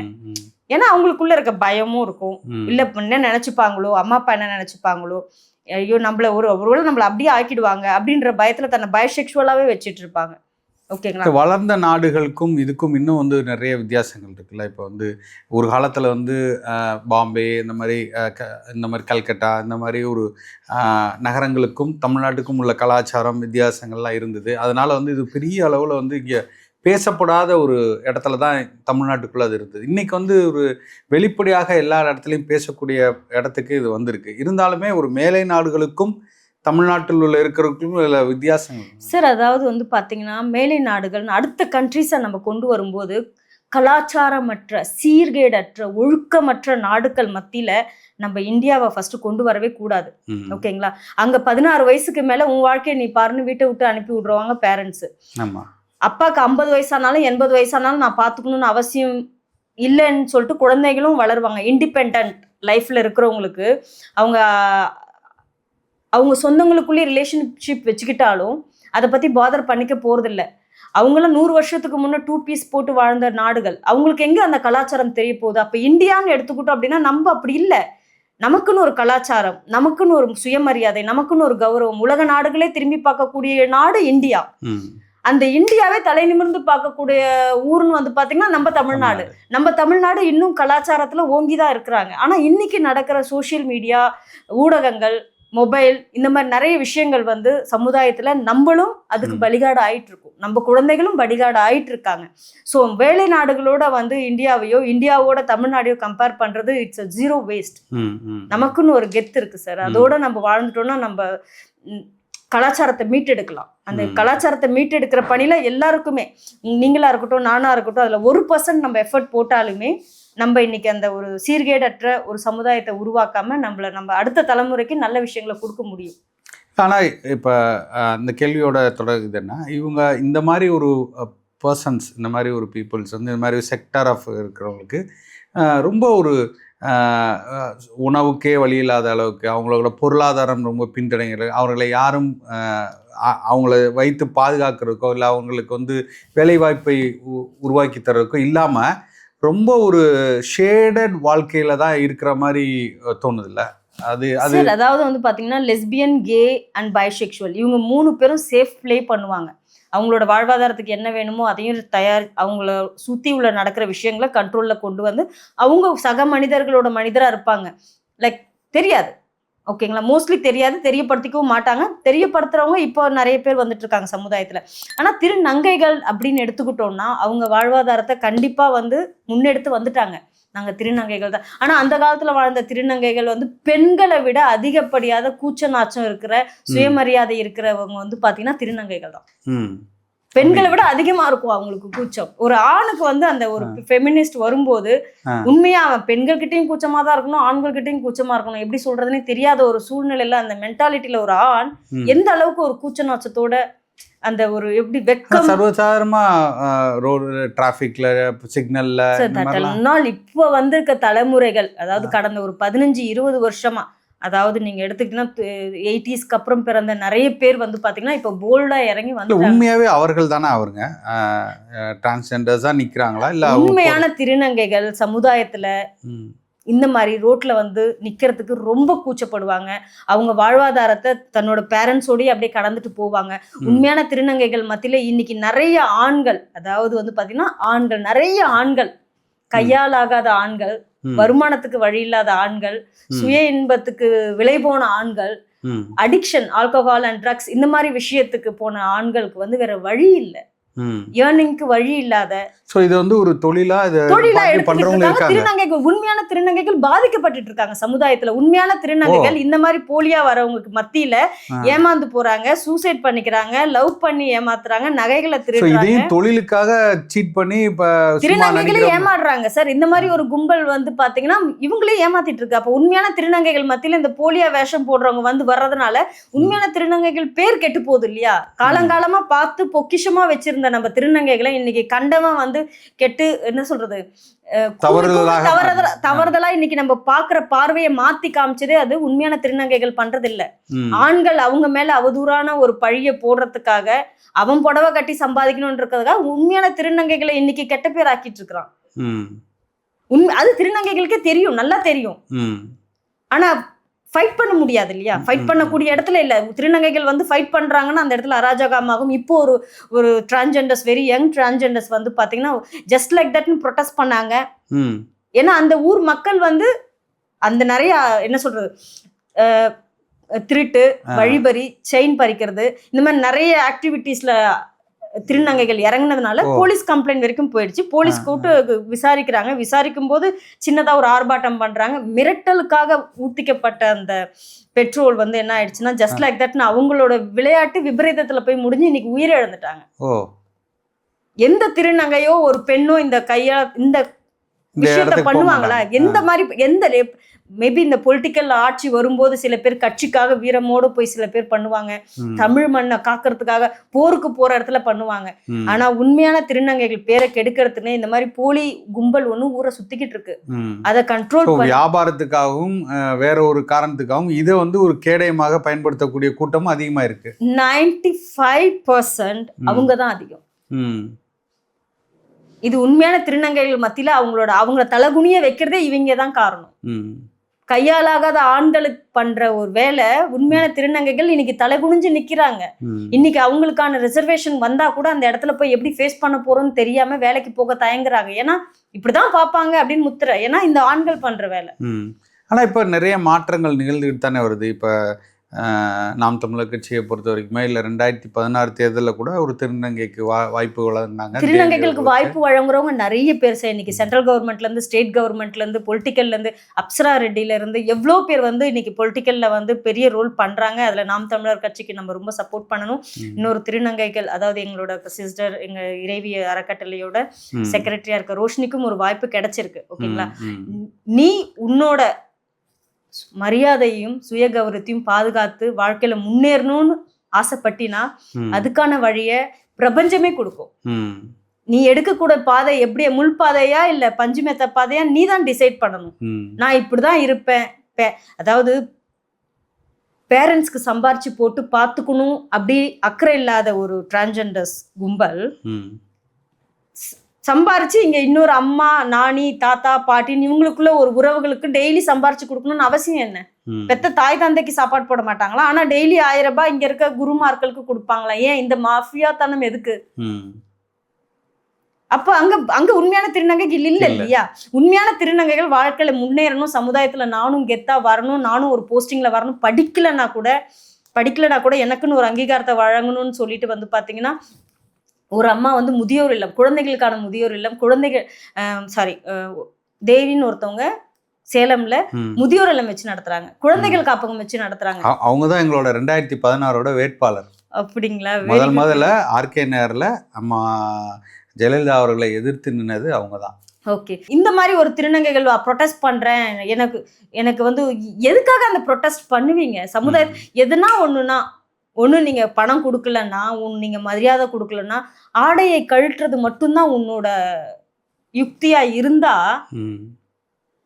ஏன்னா அவங்களுக்குள்ள இருக்க பயமும் இருக்கும். இல்ல என்ன நினைச்சுப்பாங்களோ அம்மா அப்பா என்ன நினைச்சுப்பாங்களோ ஐயோ நம்மள ஒரு ஒருவேளை நம்மள அப்படியே ஆக்கிடுவாங்க. அப்படின்ற பயத்துல தன்னை பயசெக்சுவலாவே வச்சிட்டு இருப்பாங்க. ஓகேங்களா? வளர்ந்த நாடுகளுக்கும் இதுக்கும் இன்னும் வந்து நிறைய வித்தியாசங்கள் இருக்குல்ல? இப்போ வந்து ஒரு காலத்தில் வந்து பாம்பே இந்த மாதிரி க- இந்த மாதிரி கல்கட்டா இந்த மாதிரி ஒரு நகரங்களுக்கும் தமிழ்நாட்டுக்கும் உள்ள கலாச்சாரம் வித்தியாசங்கள்லாம் இருந்தது. அதனால் வந்து இது பெரிய அளவில் வந்து இங்கே பேசப்படாத ஒரு இடத்துல தான் தமிழ்நாட்டுக்குள்ளே அது இருந்தது. இன்றைக்கி வந்து ஒரு வெளிப்படையாக எல்லா இடத்துலையும் பேசக்கூடிய இடத்துக்கு இது வந்திருக்கு. இருந்தாலுமே ஒரு மேலை நாடுகளுக்கும் தமிழ்நாட்டில் உள்ள இருக்கிறவங்களுக்கும் இதுல வித்தியாசங்கள் சார் அதாவது வந்து பார்த்தீங்கன்னா மேலை நாடுகள் அடுத்த கண்ட்ரிஸை நம்ம கொண்டு வரும்போது கலாச்சாரமற்ற சீர்கேடற்ற ஒழுக்கமற்ற நாடுகள் மத்தியில நம்ம இந்தியாவை ஃபர்ஸ்ட் கொண்டு வரவே கூடாது. ஓகேங்களா? அங்க பதினாறு வயசுக்கு மேல உன் வாழ்க்கையை நீ பாருன்னு வீட்டை விட்டு அனுப்பி விடுறவங்க பேரண்ட்ஸ் ஆமா. அப்பாவுக்கு ஐம்பது வயசானாலும் எண்பது வயசானாலும் நான் பார்த்துக்கணும்னு அவசியம் இல்லைன்னு சொல்லிட்டு குழந்தைகளும் வளருவாங்க. இண்டிபெண்ட் லைஃப்ல இருக்கிறவங்களுக்கு அவங்க அவங்க சொந்தங்களுக்குள்ளேயே ரிலேஷன்ஷிப் வச்சுக்கிட்டாலும் அதை பத்தி பாதர் பண்ணிக்க போறதில்ல. அவங்களும் நூறு வருஷத்துக்கு முன்னே டூ பீஸ் போட்டு வாழ்ந்த நாடுகள். அவங்களுக்கு எங்க அந்த கலாச்சாரம் தெரிய போகுது? அப்ப இந்தியான்னு எடுத்துக்கிட்டோம் அப்படின்னா நம்ம அப்படி இல்லை. நமக்குன்னு ஒரு கலாச்சாரம் நமக்குன்னு ஒரு சுயமரியாதை நமக்குன்னு ஒரு கௌரவம். உலக நாடுகளே திரும்பி பார்க்கக்கூடிய நாடு இந்தியா. அந்த இந்தியாவே தலை நிமிர்ந்து பார்க்கக்கூடிய ஊர்னு வந்து பாத்தீங்கன்னா நம்ம தமிழ்நாடு. நம்ம தமிழ்நாடு இன்னும் கலாச்சாரத்துல ஓங்கி தான் இருக்கிறாங்க. ஆனா இன்னைக்கு நடக்கிற சோஷியல் மீடியா ஊடகங்கள் மொபைல் இந்த மாதிரி நிறைய விஷயங்கள் வந்து சமுதாயத்துல நம்மளும் அதுக்கு. பலிகாடு ஆயிட்டு இருக்கோம் நம்ம குழந்தைகளும் பலிகாடு ஆயிட்டு இருக்காங்க ஸோ வேலை நாடுகளோட வந்து இந்தியாவையோ இந்தியாவோட தமிழ்நாடையோ கம்பேர் பண்றது இட்ஸ் அ ஜீரோ வேஸ்ட். நமக்குன்னு ஒரு கெத்து இருக்கு சார் அதோட நம்ம வாழ்ந்துட்டோம்னா நம்ம கலாச்சாரத்தை மீட்டெடுக்கலாம் அந்த. கலாச்சாரத்தை மீட்டெடுக்கிற பணியில எல்லாருக்குமே நீங்களா இருக்கட்டும் நானா இருக்கட்டும் அதுல ஒரு பர்சன்ட் நம்ம எஃபர்ட் போட்டாலுமே நம்ம இன்னைக்கு அந்த ஒரு சீர்கேடற்ற ஒரு சமுதாயத்தை உருவாக்காம நம்மள நம்ம அடுத்த தலைமுறைக்கு நல்ல விஷயங்களை கொடுக்க முடியும். ஆனால் இப்போ அந்த கேள்வியோட தொடர் இதுன்னா இவங்க இந்த மாதிரி ஒரு பர்சன்ஸ் இந்த மாதிரி ஒரு பீப்புள்ஸ் வந்து இந்த மாதிரி செக்டார் ஆஃப் இருக்கிறவங்களுக்கு ரொம்ப ஒரு உணவுக்கே வழி இல்லாத அளவுக்கு அவங்களோட பொருளாதாரம் ரொம்ப பின்தடைகிறது அவர்களை யாரும் அவங்கள வைத்து பாதுகாக்கிறதுக்கோ இல்லை அவங்களுக்கு வந்து வேலைவாய்ப்பை உ- உருவாக்கி தர்றதுக்கோ இல்லாமல் ரொம்ப ஒரு ஷேடட் வாழ்க்கையில தான் இருக்கிற மாதிரி தோணுதுல்ல? அது அது அதாவது வந்து பாத்தீங்கன்னா லெஸ்பியன் கே அண்ட் பைசெக்சுவல் இவங்க மூணு பேரும் சேஃப் ப்ளே பண்ணுவாங்க. அவங்களோட வாழ்வாதாரத்துக்கு என்ன வேணுமோ அதையும் தயார் அவங்கள சுற்றி உள்ள நடக்கிற விஷயங்களை கண்ட்ரோலில் கொண்டு வந்து அவங்க சக மனிதர்களோட மனிதராக இருப்பாங்க. லைக் தெரியாது. ஓகேங்களா? மோஸ்ட்லி தெரியாது தெரியப்படுத்திக்கவும் மாட்டாங்க. தெரியப்படுத்துறவங்க இப்போ நிறைய பேர் வந்துட்டு இருக்காங்க சமுதாயத்துல. ஆனா திருநங்கைகள் அப்படின்னு எடுத்துக்கிட்டோம்னா அவங்க வாழ்வாதாரத்தை கண்டிப்பா வந்து முன்னெடுத்து வந்துட்டாங்க. நாங்க திருநங்கைகள் தான். ஆனா அந்த காலத்துல வாழ்ந்த திருநங்கைகள் வந்து பெண்களை விட அதிகப்படியாத கூச்ச நாச்சம் இருக்கிற சுயமரியாதை இருக்கிறவங்க வந்து பாத்தீங்கன்னா திருநங்கைகள் தான். பெண்களை விட அதிகமா இருக்கும் அவங்களுக்கு கூச்சம். ஒரு ஆணுக்கு வந்து அந்த ஒரு ஃபெமினிஸ்ட் வரும்போது. உண்மையா அவன் பெண்கள் கிட்டயும் கூச்சமா தான் இருக்கணும் ஆண்கள் கிட்டயும் கூச்சமா இருக்கணும் எப்படி சொல்றதுன்னே தெரியாத ஒரு சூழ்நிலையில அந்த மென்டாலிட்டியில ஒரு ஆண். எந்த அளவுக்கு ஒரு கூச்ச நாச்சத்தோட அந்த ஒரு எப்படி வெக்கம் சர்வசாதாரணமா ரோடு டிராஃபிக்ல சிக்னல்ல நாள் இப்போ வந்திருக்க தலைமுறைகள் அதாவது கடந்த ஒரு பதினஞ்சு இருபது வருஷமா அதாவது நீங்க எடுத்துக்கிட்டீங்கன்னா எயிட்டிஸ்க்கு அப்புறம் பிறந்த நிறைய பேர் வந்து பாத்தீங்கன்னா இப்போ போல்டா இறங்கி வந்து உண்மையாவே அவர்கள் தானே அவருங்க? டிரான்ஸ்ஜெண்டர்ஸா நிக்கிறாங்களா? இல்ல உண்மையான திருநங்கைகள் சமுதாயத்துல இந்த மாதிரி ரோட்ல வந்து நிக்கிறதுக்கு ரொம்ப கூச்சப்படுவாங்க. அவங்க வாழ்வாதாரத்தை தன்னோட பேரண்ட்ஸோடய அப்படியே கடந்துட்டு போவாங்க. உண்மையான திருநங்கைகள் மத்தியில இன்னைக்கு நிறைய ஆண்கள் அதாவது வந்து பாத்தீங்கன்னா ஆண்கள் நிறைய ஆண்கள் கையாலாகாத ஆண்கள் வருமானத்துக்கு வழி இல்லாத ஆண்கள் சுய இன்பத்துக்கு விலை போன ஆண்கள் அடிக்ஷன் ஆல்கஹால் அண்ட் ட்ரக்ஸ் இந்த மாதிரி விஷயத்துக்கு போன ஆண்களுக்கு வந்து வேற வழி இல்லை. ஏர்னிங்க்கு வழி இல்லாத சோ இது வந்து ஒரு தொழிலா இது தொழிலா எடுத்துக்கிட்டு திருநங்கைகள் உண்மையான திருநங்கைகள் பாதிக்கப்பட்டுட்டு இருக்காங்க சமுதாயத்துல. உண்மையான திருநங்கைகள் இந்த மாதிரி போலியா வரவங்களுக்கு மத்தியில. ஏமாந்து போறாங்க சூசைட் பண்ணிக்கிறாங்க லவ் பண்ணி ஏமாத்துறாங்க நகைகளை திருடுறாங்க. இதையும் தொழிலுக்காக சீட் பண்ணி இப்ப திருநங்கைகளே ஏமாறுறாங்க சார் இந்த மாதிரி ஒரு கும்பல் வந்து பாத்தீங்கன்னா இவங்களே ஏமாத்திட்டு இருக்கு. அப்ப உண்மையான திருநங்கைகள் மத்தியில இந்த போலியா வேஷம் போடுறவங்க வந்து வர்றதுனால உண்மையான திருநங்கைகள் பேர் கெட்டு போகுது இல்லையா? காலங்காலமா பார்த்து பொக்கிஷமா வச்சிருந்த நம்ம திருநங்கைகளை இன்னைக்கு கண்டவன் வந்து கெட்டு என்ன சொல்றது தவறுதலா இன்னைக்கு நம்ம பாக்குற பார்வையை மாத்தி காமிச்சதே அது உண்மையான திருநங்கைகள் பண்றது இல்ல ஆண்கள் அவங்க மேல அவதூறான ஒரு பழிய போடுறதுக்காக அவன் புடவை கட்டி சம்பாதிக்கணும்ன்றதுக்காக உண்மையான திருநங்கைகளை இன்னைக்கு கெட்ட பேர் ஆக்கிட்டு இருக்கிறான் உண்மை அது திருநங்கைகளுக்கே தெரியும் நல்லா தெரியும். ஆனா ஃபைட் பண்ண முடியாது இல்லையா? ஃபைட் பண்ணக்கூடிய இடத்துல இல்ல. திருநங்கைகள் வந்து ஃபைட் பண்றாங்கன்னா அந்த இடத்துல அராஜகமாகும். இப்போ ஒரு ஒரு டிரான்ஜெண்டர்ஸ் வெரி யங் டிரான்ஜெண்டர்ஸ் வந்து பாத்தீங்கன்னா ஜஸ்ட் லைக் தட்னு ப்ரொடெஸ்ட் பண்ணாங்க. ஏன்னா அந்த ஊர் மக்கள் வந்து அந்த நிறைய என்ன சொல்றது திருட்டு. வழிபறி செயின் பறிக்கிறது இந்த மாதிரி நிறைய ஆக்டிவிட்டீஸ்ல திருநங்கைகள் இறங்குனதுனால. போலீஸ் கம்ப்ளைண்ட் வரைக்கும் போயிடுச்சு. போலீஸ் கூட்டு விசாரிக்கிறாங்க. விசாரிக்கும் போது சின்னதா ஒரு ஆர்ப்பாட்டம் பண்றாங்க. மிரட்டலுக்காக ஊத்திக்கப்பட்ட அந்த பெட்ரோல் வந்து என்ன ஆயிடுச்சுன்னா ஜஸ்ட் லைக் தட்னு அவங்களோட விளையாட்டு விபரீதத்துல போய் முடிஞ்சு இன்னைக்கு உயிரிழந்துட்டாங்க எந்த திருநங்கையோ ஒரு பெண்ணோ இந்த கையா இந்த விஷயத்த பண்ணுவாங்களா. எந்த மாதிரி எந்த மேபி இந்த பொலிட்டிக்கல் ஆட்சி வரும்போது சில பேர் கட்சிக்காக வீரமோடு போய் சில பேர் பண்ணுவாங்க. தமிழ் மண்ணை காக்கிறதுக்காக போருக்கு போற இடத்துல பண்ணுவாங்க. ஆனா உண்மையான திருநங்கைகள் பேரை கெடுக்கிறதுன்னு இந்த மாதிரி போலி கும்பல் ஒண்ணு ஊரை சுத்திக்கிட்டு இருக்கு. அதை கண்ட்ரோல் வியாபாரத்துக்காகவும் வேற ஒரு காரணத்துக்காகவும் இதை வந்து ஒரு கேடயமாக பயன்படுத்தக்கூடிய கூட்டமும் அதிகமா இருக்கு. Ninety five percent. அவங்க தான் அதிகம். இது உண்மையான திருநங்கைகள் மத்தியில அவங்களோட அவங்கள தலகுனிய வைக்கிறதே இவங்க தான் காரணம். கையாலாகாத ஆண்களுக்கு பண்ற ஒரு வேலை உண்மையான திருநங்கைகள் இன்னைக்கு தலைகுனிஞ்சு நிக்கிறாங்க. ம். இன்னைக்கு அவங்களுக்கான ரிசர்வேஷன் வந்தா கூட அந்த இடத்துல போய் எப்படி ஃபேஸ் பண்ண போறோம்னு தெரியாம வேலைக்கு போக தயங்குறாங்க. ஏன்னா இப்படிதான் பார்ப்பாங்க அப்படின்னு முத்துற ஏன்னா இந்த ஆண்கள் பண்ற வேலை. ம். ஆனால் இப்போ நிறைய மாற்றங்கள் நிகழ்ந்துகிட்டு தானே வருது. இப்போ நாம் தமிழர் கட்சியை பொறுத்த வரைக்குமே இல்லை ரெண்டாயிரத்தி பதினாறு தேர்தலில் கூட ஒரு திருநங்கைக்கு வா வாய்ப்பு வழங்கினாங்க. திருநங்கைகளுக்கு வாய்ப்பு வழங்குறவங்க நிறைய பேர் சார். இன்னைக்கு சென்ட்ரல் கவர்மெண்ட்ல இருந்து ஸ்டேட் கவர்மெண்ட்ல இருந்து பொலிட்டிக்கல்ல இருந்து அப்சரா ரெட்டில இருந்து எவ்வளோ பேர் வந்து இன்னைக்கு பொலிட்டிக்கல்ல வந்து பெரிய ரோல் பண்றாங்க. அதுல நாம் தமிழர் கட்சிக்கு நம்ம ரொம்ப சப்போர்ட் பண்ணணும். இன்னொரு திருநங்கைகள் அதாவது எங்களோட சிஸ்டர் எங்க இறைவி அறக்கட்டளையோட ம், செக்ரட்டரியா இருக்க ரோஷினிக்கும் ஒரு வாய்ப்பு கிடைச்சிருக்கு. ஓகேங்களா? நீ உன்னோட மரியாதையும் சுய கௌரவத்தையும் பாதுகாத்து வாழ்க்கையில முன்னேறணும்னு ஆசைப்பட்டினா அதுக்கான வழிய பிரபஞ்சமே கொடுக்கும். நீ எடுக்கக்கூட பாதை எப்படி முள் பாதையா இல்ல பஞ்சு மெத்த பாதையா நீ தான் டிசைட் பண்ணணும். நான் இப்படிதான் இருப்பேன். அதாவது பேரண்ட்ஸ்க்கு சம்பாரிச்சு போட்டு பார்த்துக்கணும் அப்படி அக்கறை இல்லாத ஒரு டிரான்ஜெண்டர்ஸ் கும்பல் சம்பாரிச்சு இங்க இன்னொரு அம்மா நானி தாத்தா பாட்டின்னு இவங்களுக்குள்ள ஒரு உறவுகளுக்கு டெய்லி சம்பாரிச்சு கொடுக்கணும்னு அவசியம் என்ன? பெத்த தாய் தந்தைக்கு சாப்பாடு போட மாட்டாங்களா? ஆனா டெய்லி ஆயிரம் ரூபாய் இங்க இருக்க குருமார்களுக்கு கொடுப்பாங்களா? ஏன் இந்த மாஃபியா தனம் எதுக்கு அப்ப அங்க அங்க உண்மையான திருநங்கைகள் இல்ல இல்ல. இல்லையா? உண்மையான திருநங்கைகள் வாழ்க்கையில முன்னேறணும் சமுதாயத்துல நானும் கெத்தா வரணும் நானும் ஒரு போஸ்டிங்ல வரணும். படிக்கலைன்னா கூட படிக்கலைன்னா கூட எனக்குன்னு ஒரு அங்கீகாரத்தை வழங்கணும்னு சொல்லிட்டு வந்து பாத்தீங்கன்னா ஒரு அம்மா வந்து முதியோர் இல்லம் குழந்தைகளுக்கான முதியோர் இல்லம் குழந்தைகள் சாரி தேவின்னு ஒருத்தவங்க சேலம்ல. முதியோர் இல்லம் வச்சு நடத்துறாங்க. குழந்தைகள் காப்பகம் வச்சு நடத்துறாங்க. அவங்க தான் எங்களோட ரெண்டாயிரத்தி பதினாறோட வேட்பாளர். அப்படிங்களா? முதல் முதல்ல ஆர்கே நேரில் அம்மா ஜெயலலிதா அவர்களை எதிர்த்து நின்னது அவங்க தான் ஓகே இந்த மாதிரி ஒரு திருநங்கைகள் ப்ரொட்டஸ்ட் பண்றேன். எனக்கு எனக்கு வந்து எதுக்காக அந்த ப்ரொட்டஸ்ட் பண்ணுவீங்க? சமுதாய எதுனா ஒண்ணுனா ஒண்ணு நீங்க பணம் கொடுக்கலன்னா உன் நீங்க மரியாதை கொடுக்கலன்னா ஆடையை கழட்டுறது மட்டும்தான் உன்னோட யுக்தியா இருந்தா ம்,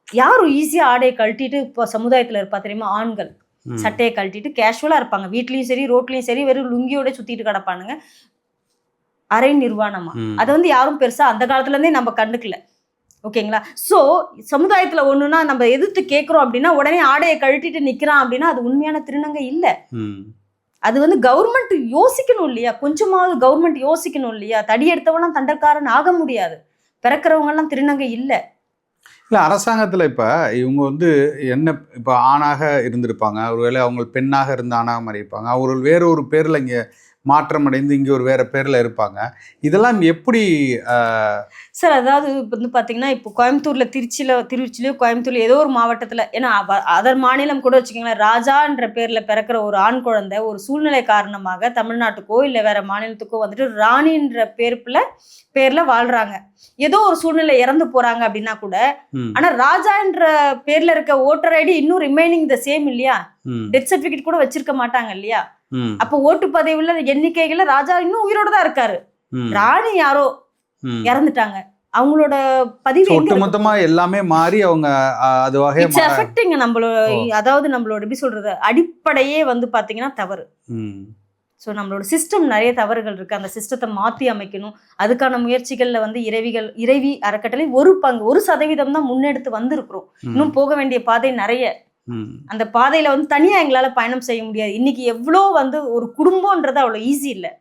யாரும் ஈஸியா ஆடையை கழட்டிட்டு இப்போ சமுதாயத்துல இருப்பா தெரியுமா? ஆண்கள். சட்டையை கழட்டிட்டு கேஷுவலா இருப்பாங்க. வீட்லயும் சரி ரோட்லயும் சரி வெறும் லுங்கியோட சுத்திட்டு கிடப்பானுங்க. அரை நிர்வாணமா. அதை வந்து யாரும் பெருசா அந்த காலத்துல இருந்தே நம்ம கண்டுக்கல. ஓகேங்களா? சோ சமுதாயத்துல ஒண்ணுனா நம்ம எதிர்த்து கேக்குறோம் அப்படின்னா உடனே ஆடையை கழட்டிட்டு நிக்கிறான் அப்படின்னா அது உண்மையான திருநங்கை இல்ல. அது வந்து கவர்மெண்ட் யோசிக்கணும் இல்லையா? கொஞ்சமாவது கவர்மெண்ட் யோசிக்கணும் இல்லையா? தடி எடுத்தவனா தண்டக்காரன் ஆக முடியாது. பிறக்கிறவங்கெல்லாம் திருநங்கை இல்லை. இல்லை அரசாங்கத்தில் இப்போ இவங்க வந்து என்ன இப்போ ஆணாக இருந்திருப்பாங்க. ஒருவேளை அவங்க பெண்ணாக இருந்து ஆணாக மாறி இருப்பாங்க அவர்கள் வேற ஒரு பேரில் இங்கே மாற்றம் அடைந்து இங்கே ஒரு வேற பேரில் இருப்பாங்க. இதெல்லாம் எப்படி சார் அதாவது இப்போ வந்து பார்த்தீங்கன்னா இப்போ கோயம்புத்தூர்ல திருச்சியில திருச்சிலையோ கோயம்புத்தூர்ல ஏதோ ஒரு மாவட்டத்துல ஏன்னா அதர் மாநிலம் கூட வச்சுக்கோங்களேன் ராஜான்ற பேர்ல பிறக்கிற ஒரு ஆண் குழந்தை ஒரு சூழ்நிலை காரணமாக தமிழ்நாட்டுக்கோ இல்லை வேற மாநிலத்துக்கோ வந்துட்டு ராணின்ற பேர்ல பேர்ல வாழ்றாங்க. ஏதோ ஒரு சூழ்நிலை இறந்து போறாங்க அப்படின்னா கூட ம், ஆனா ராஜான்ற பேர்ல இருக்க ஓட்டர் ஐடி இன்னும் ரிமைனிங் த சேம் இல்லையா? டெத் சர்டிபிகேட் கூட வச்சிருக்க மாட்டாங்க இல்லையா? அப்போ ஓட்டு பதிவுல எண்ணிக்கைகள்ல ராஜா இன்னும் உயிரோட தான் இருக்காரு ராணி யாரோ. இறந்துட்டாங்க. அவங்களோட பதிவு? ஒட்டுமொத்தமா எல்லாமே மாறி அவங்க அது இட்ஸ் எஃபெக்டிங் நம்மளோட. அதாவது நம்மளோட எப்படி சொல்றது அடிப்படையே வந்து பாத்தீங்கன்னா தவறு. ஸோ நம்மளோட சிஸ்டம் நிறைய தவறுகள் இருக்கு. அந்த சிஸ்டத்தை மாத்தி அமைக்கணும். அதுக்கான முயற்சிகள்ல வந்து இறைவிகள் இறைவி அறக்கட்டளை ஒரு பங்கு ஒரு சதவீதம் தான் முன்னெடுத்து வந்திருக்கிறோம். இன்னும் போக வேண்டிய பாதை நிறைய. அந்த பாதையில வந்து தனியா எங்களால பயணம் செய்ய முடியாது. இன்னைக்கு எவ்வளோ வந்து ஒரு குடும்பம்ன்றது அவ்வளோ ஈஸி இல்லை.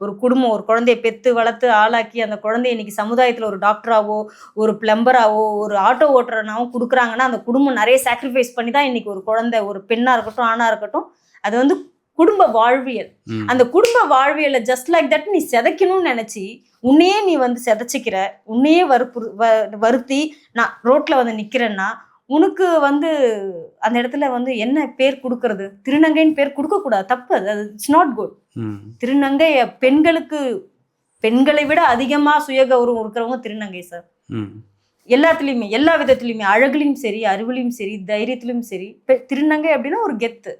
ஒரு குடும்பம் ஒரு குழந்தைய பெத்து வளர்த்து ஆளாக்கி அந்த குழந்தைய இன்னைக்கு சமுதாயத்துல ஒரு டாக்டராவோ ஒரு பிளம்பராவோ ஒரு ஆட்டோ ஓட்டுறனாவோ கொடுக்குறாங்கன்னா அந்த குடும்பம் நிறைய சாக்ரிஃபைஸ் பண்ணி தான் இன்னைக்கு ஒரு குழந்தை ஒரு பெண்ணா இருக்கட்டும் ஆணா இருக்கட்டும் அது வந்து குடும்ப வாழ்வியல். அந்த குடும்ப வாழ்வியலை ஜஸ்ட் லைக் தட் நீ சிதைக்கணும்னு நினைச்சி உன்னையே நீ வந்து சிதைச்சிக்கிற உன்னையே வறுப்பு வ- வருத்தி நான் ரோட்ல வந்து நிக்கிறேன்னா உனக்கு வந்து அந்த இடத்துல வந்து என்ன பேர் கொடுக்கறது திருநங்கைன்னு பேர் கொடுக்க கூடாது தப்பு அது இட்ஸ் நாட் குட். திருநங்கை பெண்களுக்கு பெண்களை விட அதிகமா சுயகௌரவம் இருக்கிறவங்க திருநங்கை சார். எல்லாத்துலயுமே எல்லா விதத்துலயுமே அழகுலையும் சரி அறிவுலையும் சரி தைரியத்திலும் சரி பெ- திருநங்கை அப்படின்னா ஒரு கெத்து.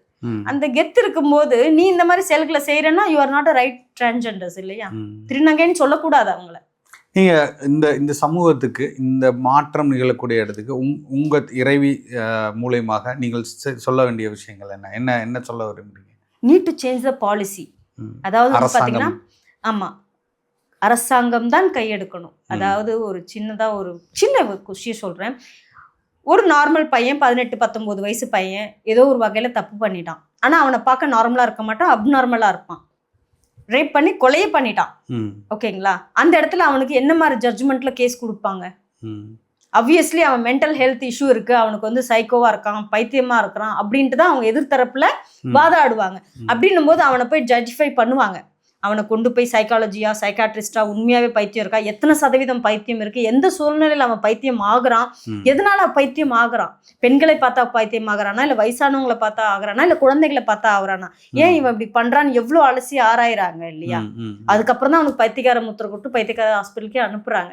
அந்த கெத்து இருக்கும்போது நீ இந்த மாதிரி செயல்களை செய்யறன்னா you are not a right transgenders இல்லையா. திருநங்கைன்னு சொல்லக்கூடாது அவங்கள நீங்க இந்த இந்த சமூகத்துக்கு இந்த மாற்றம் நிகழக்கூடிய இடத்துக்கு உங் உங்க இறைவி மூலியமாக நீங்கள் சொல்ல வேண்டிய விஷயங்கள் என்ன? என்ன என்ன சொல்ல விரும்புறீங்க? Need to change the policy. அதாவது வந்து அரசாங்கம். பாத்தீங்கன்னா ஆமா. அரசாங்கம் தான் கையெடுக்கணும். அதாவது ஒரு சின்னதா ஒரு சின்ன விஷயம் சொல்றேன். ஒரு நார்மல் பையன் பதினெட்டு பத்தொன்பது வயசு பையன் ஏதோ ஒரு வகையில தப்பு பண்ணிட்டான். ஆனா அவனை பார்க்க நார்மலா இருக்க மாட்டான் அப்நார்மலா இருப்பான். ரேப் பண்ணி கொலையே பண்ணிட்டான். ஓகேங்களா அந்த இடத்துல அவனுக்கு என்ன மாதிரி ஜட்ஜ்மெண்ட்ல கேஸ் கொடுப்பாங்க. அப்வியஸ்லி அவன் மென்டல் ஹெல்த் இஷ்யூ இருக்கு அவனுக்கு வந்து சைக்கோவா இருக்கான் பைத்தியமா இருக்கிறான் அப்படின்ட்டு தான் அவங்க எதிர்த்தரப்புல. வாதாடுவாங்க. அப்படின்னும் போது அவனை போய் ஜட்ஜிஃபை பண்ணுவாங்க அவனை கொண்டு போய் சைக்காலஜியா சைக்காட்ரிஸ்டா உண்மையாவே பைத்தியம் இருக்கா? எத்தனை சதவீதம் பைத்தியம் இருக்கு? எந்த சூழ்நிலையில அவன் பைத்தியம் ஆகுறான். எதனால பைத்தியம் ஆகுறான்? பெண்களை பார்த்தா பைத்தியம் ஆகுறானா? இல்ல வயசானவங்களை பார்த்தா ஆகுறானா? இல்ல குழந்தைகளை பார்த்தா ஆகுறானா? ஏன் இவன் இப்படி பண்றான்னு எவ்வளவு அலசி ஆராயிறாங்க இல்லையா. அதுக்கப்புறம் தான் அவனுக்கு பைத்தியக்கார முத்திரை கொட்டு பைத்தியக்கார ஹாஸ்பிட்டலுக்கே அனுப்புறாங்க.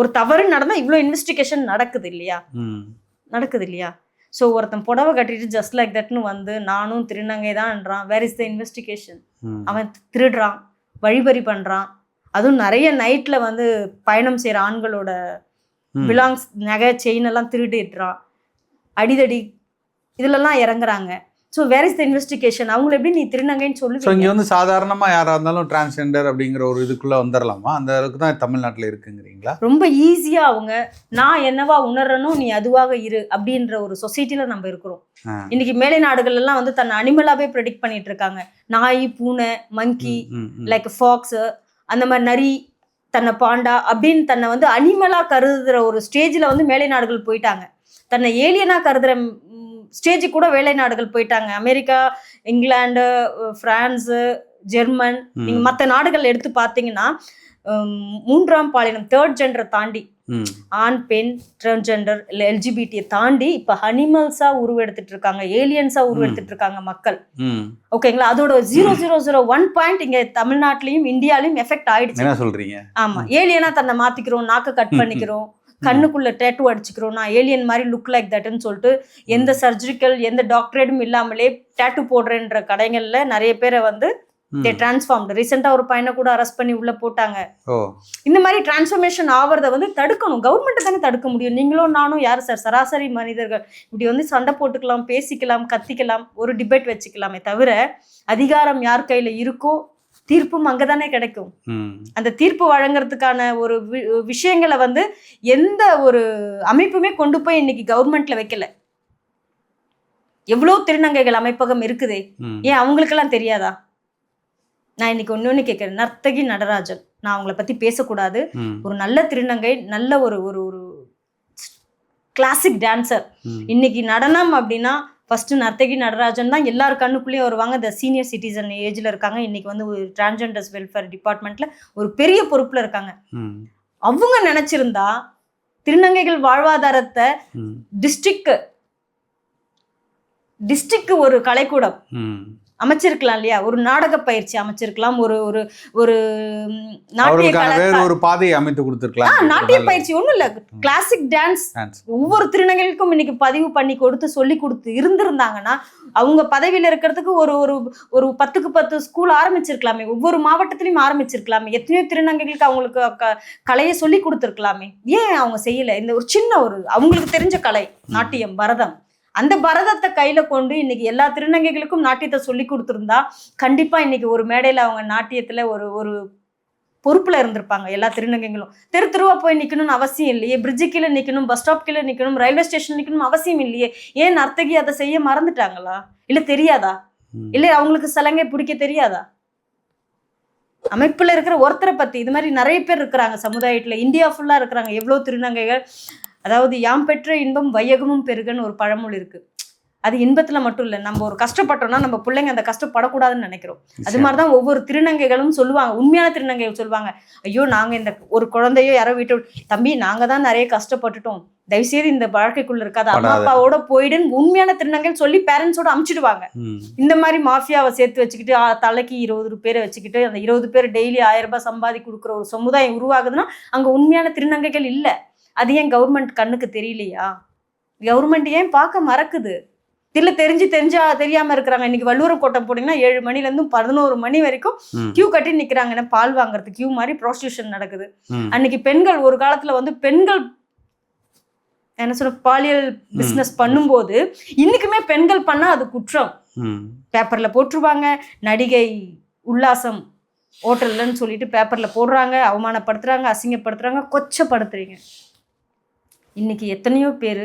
ஒரு தவறு நடந்தா இவ்வளோ இன்வெஸ்டிகேஷன் நடக்குது இல்லையா. நடக்குது இல்லையா? ஸோ ஒருத்தன் புடவை கட்டிட்டு ஜஸ்ட் லைக் தட்னு வந்து நானும் திருநங்கை தான்ன்றான் வேர் இஸ் த இன்வெஸ்டிகேஷன். அவன் திருடுறான் வழிபறி பண்றான். அதுவும் நிறைய நைட்ல வந்து பயணம் செய்யற ஆண்களோட. பிலாங்ஸ் நகை செயின் எல்லாம் திருடிடுறான் அடிதடி இதுலலாம் இறங்குறாங்க. So where is the investigation அவங்கள எப்படி நீ திருநங்கைன்னு ஸோ சொல்லுவீங்க இங்கே வந்து சாதாரணமாக யாராக இருந்தாலும் டிரான்ஸ்ஜெண்டர் அப்படிங்கிற ஒரு இதுக்குள்ளே வந்துடலாமா அந்த அளவுக்கு தான் தமிழ்நாட்டில் இருக்குங்கிறீங்களா? ரொம்ப ஈஸியா அவங்க நான் என்னவா உணர்றனோ நீ அதுவாக இரு அப்படின்ற ஒரு சொசைட்டில நம்ம இருக்கிறோம். இன்னைக்கு மேலை நாடுகள் எல்லாம் வந்து தன்னை அனிமலாவே ப்ரெடிக்ட் பண்ணிட்டு இருக்காங்க. நாய் பூனை மங்கி லைக் ஃபாக்ஸ் அந்த மாதிரி நரி தன்னை பாண்டா அப்படின்னு தன்னை வந்து அனிமலா கருதுற ஒரு ஸ்டேஜ்ல வந்து மேலை நாடுகள் போயிட்டாங்க. தன்னை ஏலியனா கருதுற ஸ்டேஜ் கூட வேலை நாடுகள் போயிட்டாங்க. America England France German. நீங்க மற்ற நாடுகள் எடுத்து பார்த்தீங்கன்னா மூன்றாம் பாலினம் தேர்ட் ஜெண்டரை தாண்டி ஆண் பெண் டிரான்ஸ்ஜெண்டர் இல்லை எல்ஜிபிடியை தாண்டி இப்போ அனிமல்ஸா உருவெடுத்துட்டு இருக்காங்க ஏலியன்ஸா உருவெடுத்துட்டு இருக்காங்க மக்கள். ஓகேங்களா அதோட zero zero zero one point இங்க தமிழ்நாட்டிலையும் இந்தியாலையும் எஃபெக்ட் ஆயிடுச்சு. என்ன சொல்றீங்க? ஆமா. ஏலியனா தன்னை மாத்திக்கிறோம் நாக்க கட் பண்ணிக்கிறோம். கண்ணுக்குள்ள டேட்டு அடிச்சுக்கிறோம். நான் ஏலியன் மாதிரி லுக் லைக் தட்னு சொல்லிட்டு எந்த சர்ஜரிக்கல் எந்த டாக்டரேட்டும் இல்லாமலே டேட்டு போடுறேன்ற கடைகள்ல நிறைய பேரை வந்து. தே டிரான்ஸ்ஃபார்ம்டு ரீசெண்டாக ஒரு பையனை கூட அரெஸ்ட் பண்ணி உள்ள போட்டாங்க. இந்த மாதிரி டிரான்ஸ்ஃபர்மேஷன் ஆவறத வந்து தடுக்கணும். கவர்மெண்ட் தானே தடுக்க முடியும். நீங்களும் நானும் யார் சார் சராசரி மனிதர்கள். இப்படி வந்து சண்டை போட்டுக்கலாம் பேசிக்கலாம் கத்திக்கலாம் ஒரு டிபேட் வச்சுக்கலாமே தவிர அதிகாரம் யார் கையில இருக்கோ தீர்ப்பும் அங்கதானே கிடைக்கும். ம். அந்த தீர்ப்பு வழங்குறதுக்கான ஒரு விஷயங்களை வந்து எந்த ஒரு அமைப்புமே கொண்டு போய் இன்னைக்கு கவர்மெண்ட்ல வைக்கல. எவ்வளோ திருநங்கைகள் அமைப்பகம் இருக்குதே. ஏன் அவங்களுக்கெல்லாம் தெரியாதா? நான் இன்னைக்கு ஒன்று ஒன்று கேட்குறேன் நர்த்தகி நடராஜன். நான் அவங்கள பத்தி பேசக்கூடாது. ஒரு நல்ல திருநங்கை நல்ல ஒரு ஒரு ஒரு கிளாசிக் டான்சர் இன்னைக்கு நடனம் அப்படின்னா ஃபர்ஸ்ட் நர்த்தகி நடராஜன் தான் எல்லார் கண்ணுக்குள்ளேயும் வருவாங்க. இந்த சீனியர் சிட்டிசன் ஏஜ்ல இருக்காங்க. இன்னைக்கு வந்து ஒரு டிரான்ஜெண்டர்ஸ் வெல்ஃபேர் டிபார்ட்மெண்ட்ல ஒரு பெரிய பொறுப்புல இருக்காங்க. அவங்க நினைச்சிருந்தா திருநங்கைகள் வாழ்வாதாரத்தை டிஸ்ட்ரிக்ட் டிஸ்ட்ரிக்ட் ஒரு கலைக்கூடம். அமைச்சிருக்கலாம் இல்லையா? ஒரு நாடக பயிற்சி அமைச்சிருக்கலாம். ஒரு ஒரு ஒரு நாட்டிய ஒரு பாதையை அமைத்து கொடுத்துருக்கலாம். நாட்டிய பயிற்சி ஒண்ணும் இல்ல. கிளாசிக் டான்ஸ் ஒவ்வொரு திருநங்கைகளுக்கும் இன்னைக்கு பதிவு பண்ணி கொடுத்து சொல்லி கொடுத்து இருந்திருந்தாங்கன்னா அவங்க பதவியில இருக்கிறதுக்கு ஒரு ஒரு ஒரு பத்துக்கு பத்து ஸ்கூல் ஆரம்பிச்சிருக்கலாமே. ஒவ்வொரு மாவட்டத்திலயும் ஆரம்பிச்சிருக்கலாமே. எத்தனையோ திருநங்கைகளுக்கு அவங்களுக்கு கலையை சொல்லி கொடுத்துருக்கலாமே. ஏன் அவங்க செய்யல? இந்த ஒரு சின்ன ஒரு அவங்களுக்கு தெரிஞ்ச கலை நாட்டியம் பரதம். அந்த பரதத்தை கையில கொண்டு இன்னைக்கு எல்லா திருநங்கைகளுக்கும் நாட்டியத்தை சொல்லி கொடுத்துருந்தா கண்டிப்பா இன்னைக்கு ஒரு மேடையில அவங்க நாட்டியத்துல ஒரு ஒரு பொறுப்புல இருந்திருப்பாங்க எல்லா திருநங்கைகளும். தெரு தெருவா போய் நிக்கணும்னு அவசியம் இல்லையே. பிரிட்ஜு கீழே நிக்கணும் பஸ் ஸ்டாப் கீழே நிக்கணும் ரயில்வே ஸ்டேஷன் நிக்கணும் அவசியம் இல்லையே. ஏன் நர்த்தகி அதை செய்ய மறந்துட்டாங்களா? இல்ல தெரியாதா? இல்ல அவங்களுக்கு சலங்கை பிடிக்க தெரியாதா? அமைப்புல இருக்கிற ஒருத்தரை பத்தி இது மாதிரி நிறைய பேர் இருக்கிறாங்க சமுதாயத்துல. இந்தியா ஃபுல்லா இருக்கிறாங்க. எவ்வளவு திருநங்கைகள்? அதாவது யாம் பெற்ற இன்பம் வையகமும் பெருகன்னு ஒரு பழமொழி இருக்கு. அது இன்பத்துல மட்டும் இல்லை நம்ம ஒரு கஷ்டப்பட்டோம்னா நம்ம பிள்ளைங்க அந்த கஷ்டப்படக்கூடாதுன்னு நினைக்கிறோம். அது மாதிரி தான் ஒவ்வொரு திருநங்கைகளும் சொல்லுவாங்க உண்மையான திருநங்கைகள் சொல்லுவாங்க ஐயோ நாங்க இந்த ஒரு குழந்தையோ யாரோ வீட்டு தம்பி நாங்க தான் நிறைய கஷ்டப்பட்டுட்டோம். தயவுசெய்து இந்த வாழ்க்கைக்குள்ள இருக்காது அம்மா. அப்பாவோட போயிடுன்னு உண்மையான திருநங்கைகள் சொல்லி பேரண்ட்ஸோட அமுச்சிடுவாங்க. இந்த மாதிரி மாஃபியாவை சேர்த்து வச்சுக்கிட்டு தலைக்கு இருபது பேரை வச்சுக்கிட்டு அந்த இருபது பேர் டெய்லி ஆயிரம் ரூபாய் சம்பாதி கொடுக்குற ஒரு சமுதாயம் உருவாகுதுன்னா அங்க உண்மையான திருநங்கைகள் இல்ல. அது ஏன் கவர்மெண்ட் கண்ணுக்கு தெரியலையா? கவர்மெண்ட் ஏன் பார்க்க மறக்குது? இல்ல தெரிஞ்சு தெரிஞ்சா தெரியாம இருக்கிறாங்க. இன்னைக்கு வள்ளுவரம் கோட்டம் போனீங்கன்னா ஏழு மணில இருந்து பதினோரு மணி வரைக்கும் கியூ கட்டி நிக்கிறாங்க. பால் வாங்குறதுக்கு கியூ மாதிரி ப்ராஸ்டியூஷன் நடக்குது. அன்னைக்கு பெண்கள் ஒரு காலத்துல வந்து பெண்கள் என்ன சொல்ற பாலியல் பிசினஸ் பண்ணும்போது இன்னைக்குமே பெண்கள் பண்ணா அது குற்றம். பேப்பர்ல போட்டுருவாங்க. நடிகை உல்லாசம் ஹோட்டல்லன்னு சொல்லிட்டு பேப்பர்ல போடுறாங்க. அவமானப்படுத்துறாங்க அசிங்கப்படுத்துறாங்க கொச்சப்படுத்துறீங்க. இன்னைக்கு எத்தனையோ பேர்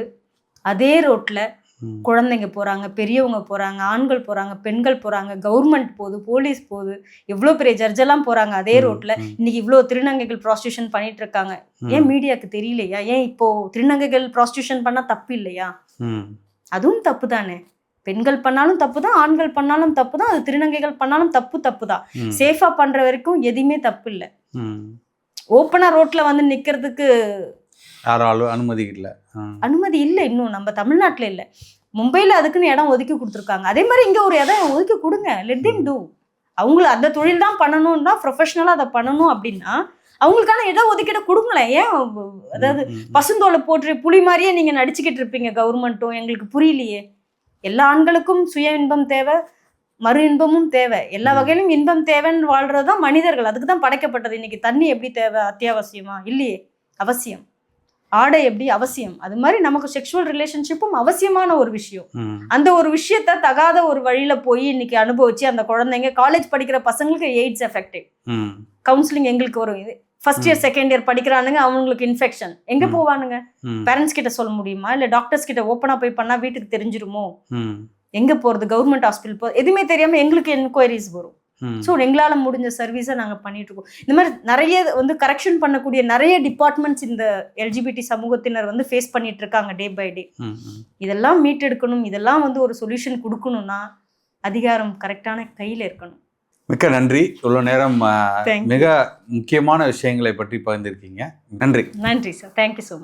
அதே ரோட்ல ம். குழந்தைங்க போறாங்க பெரியவங்க போறாங்க ஆண்கள் போறாங்க பெண்கள் போறாங்க கவர்மெண்ட் போகுது போலீஸ் போகுது எவ்வளோ பெரிய ஜட்ஜெல்லாம் போறாங்க அதே ம், இன்னைக்கு இவ்வளோ திருநங்கைகள் ப்ராஸ்டியூஷன் பண்ணிட்டு இருக்காங்க. ஏன் மீடியாக்கு தெரியலையா? ஏன் இப்போ திருநங்கைகள் ப்ராஸ்டியூஷன் பண்ணா தப்பு இல்லையா? அதுவும் தப்பு தானே பெண்கள் பண்ணாலும் தப்பு தான் ஆண்கள் பண்ணாலும் தப்பு தான் அது திருநங்கைகள் பண்ணாலும் தப்பு தப்பு தான் ம், சேஃபா பண்ற வரைக்கும் எதுவுமே தப்பு இல்லை. ம். ஓப்பனா ரோட்ல வந்து நிக்கிறதுக்கு யாராலும் அனுமதி இல்லை. அனுமதி இல்லை இன்னும். நம்ம தமிழ்நாட்டுல இல்லை. மும்பைல அதுக்குன்னு இடம் ஒதுக்கி கொடுத்துருக்காங்க. அதே மாதிரி இங்க ஒரு இடம் ஒதுக்கி கொடுங்க. லெட் திம் டூ அவங்கள அந்த தொழில் தான் பண்ணணும்னா ப்ரொஃபஷனலாக அதை பண்ணணும் அப்படின்னா அவங்களுக்கான இடம் ஒதுக்கீடு கொடுங்களேன். ஏன் அதாவது பசுந்தோலை போட்டு புலி மாதிரியே நீங்க நடிச்சுக்கிட்டு இருப்பீங்க கவர்மெண்ட்டும். எங்களுக்கு புரியலையே. எல்லா ஆண்களுக்கும் சுய இன்பம் தேவை மறு இன்பமும் தேவை. எல்லா. வகையிலும் இன்பம் தேவைன்னு வாழ்றதுதான் மனிதர்கள். அதுக்கு தான் படைக்கப்பட்டது. இன்னைக்கு தண்ணி எப்படி தேவை? அத்தியாவசியமா? இல்லையே. அவசியம். ஆடை எப்படி அவசியம்? அது மாதிரி நமக்கு செக்ஷுவல் ரிலேஷன்ஷிப்பும் அவசியமான ஒரு விஷயம். அந்த ஒரு விஷயத்த தகாத ஒரு வழியில போய் இன்னைக்கு அனுபவிச்சு அந்த குழந்தைங்க காலேஜ் படிக்கிற பசங்களுக்கு எய்ட்ஸ் எஃபெக்டிவ் கவுன்சிலிங் எங்களுக்கு வரும் இது. ஃபர்ஸ்ட் இயர் செகண்ட் இயர் படிக்கிறானுங்க அவங்களுக்கு இன்ஃபெக்ஷன் எங்க. போவானுங்க? பேரண்ட்ஸ் கிட்ட சொல்ல முடியுமா? இல்ல டாக்டர்ஸ் கிட்ட ஓப்பனா போய் பண்ணா வீட்டுக்கு தெரிஞ்சிருமோ? எங்க போறது? கவர்மெண்ட் ஹாஸ்பிட்டல் போ எதுவுமே தெரியாம எங்களுக்கு என்கொயரிஸ் வரும். ஸோ எங்களால முடிஞ்ச சர்வீஸை நாங்க பண்ணிட்டு இருக்கோம் இந்த மாதிரி நிறைய வந்து கரெக்ஷன் பண்ணக்கூடிய நிறைய டிபார்ட்மெண்ட்ஸ் இந்த எல்ஜிபிடி சமூகத்தினர் வந்து ஃபேஸ் பண்ணிட்டு இருக்காங்க டே பை டே. இதெல்லாம் மீட்டெடுக்கணும். இதெல்லாம் வந்து ஒரு சொல்யூஷன் கொடுக்கணும்னா அதிகாரம் கரெக்டான கையில இருக்கணும். மிக்க நன்றி. இவ்வளோ நேரம். மிக முக்கியமான விஷயங்களை பற்றி பகிர்ந்திருக்கீங்க. நன்றி. நன்றி சார் தேங்க்யூ ஸோ மச்